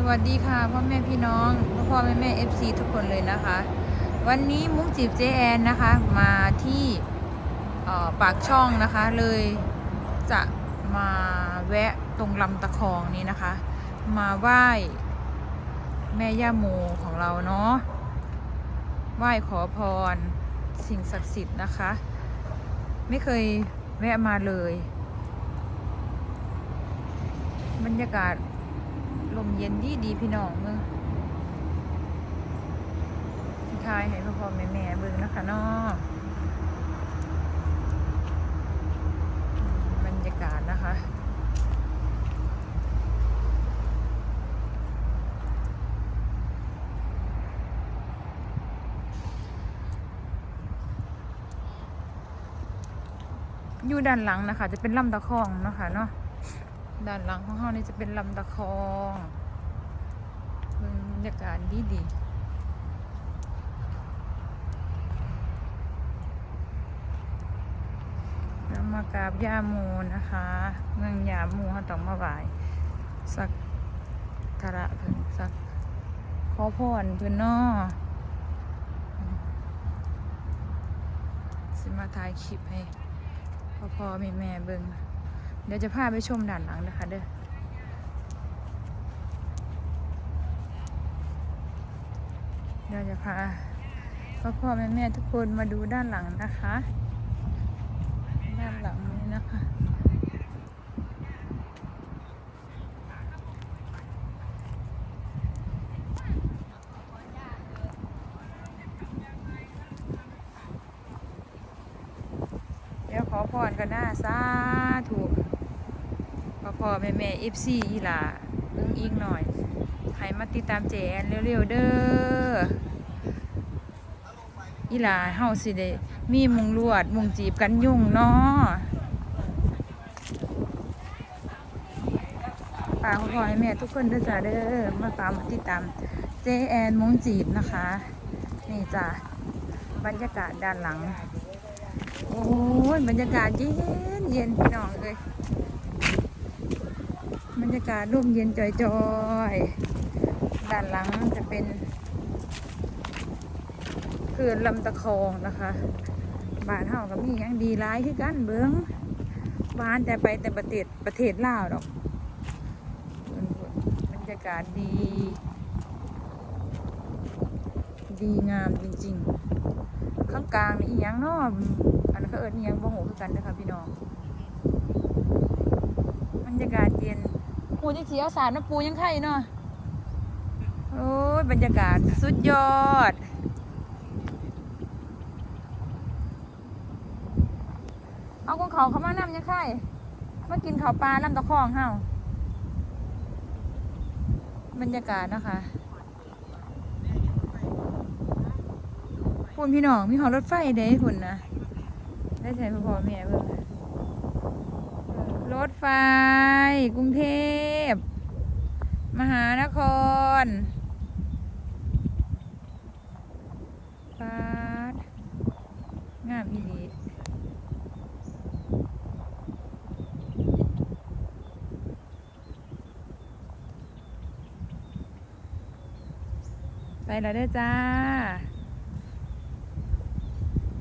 สวัสดีค่ะพ่อแม่พี่น้องพ่อพ่อแม่แม่เอฟซีทุกคนเลยนะคะ วันนี้มุ้งจีบเจแอนนะคะมาที่ปากช่องนะคะเลยจะมาแวะตรงลำตะคองนี้นะคะ มาไหว้แม่ย่าโมของเราเนาะไหว้ขอพรสิ่งศักดิ์สิทธิ์นะคะ ไม่เคยแวะมาเลย บรรยากาศ ลมเย็นดีดีพี่น้องมึงทายให้พ่อพ่อแม่แม่เบิ่งนะคะเนาะบรรยากาศนะคะอยู่ด้านหลังนะคะ จะเป็นลำตะคองนะคะเนาะ ด้านหลังของเรานี่จะเป็นลำตะคองบรรยากาศดีดีเรามากราบย่าโมนะคะ เมืองยาโมเขาต้องมาไหว้สักกระเพิ่นสักขอพรเพิ่นนาะสิมาถ่ายคลิปให้พ่อพ่อแม่แม่เบิ่ง เดี๋ยวจะพาไปชมด้านหลังนะคะเด้อเดี๋ยวจะพาพ่อพ่อแม่แม่ทุกคนมาดูด้านหลังนะคะ ด้านหลังนี้นะคะเดี๋ยวขอพรกันหนะสาธุ พ่อแม่แม่เอฟซีอีลาเอื้งอิงหน่อยให้มาติดตามเจแอนเร็วๆเด้ออีลาเฮาสิได้มีมุงลวด มุงจีบกันยุ่งเนาะฝากพ่อให้แม่ทุกคนด้อจ้าเด้อมาตามมาติดตามเจแอนมุงจีบนะคะ นี่จ้ะบรรยากาศด้านหลัง โอ้ยบรรยากาศเย็นเย็นพี่น้องเลย บรรยากาศร่มเย็นจอยๆ ด้านหลังจะเป็นเขื่อนลำตะคองนะคะบ้านเฮากับมีย่างดีร้ายคือกันเบิ้งบ้านแต่ไปแต่ประเทศประเทศลาวดอกบรรยากาศดี ดีงามจริงๆ ข้างกลางนี่อีหยังเนาะอันนั้นเขาเอิญอีหยังบ่หูคือกันนะคะพี่น้องบรรยากาศเย็น ปูจะเขียวสารน้ำปูยังไข่เนาะโอ้ยบรรยากาศสุดยอด เอาของเขาเขามานำยังไข่มากินเขาปลาลำตะคองเฮาบรรยากาศนะคะคุณพี่น้องมีหอรถไฟเด้คุณนะได้ใช้พ่อแม่เบิ่งรถไฟ กรุงเทพ มหานครปาดงามอีหลีไปแล้วเด้อจ้า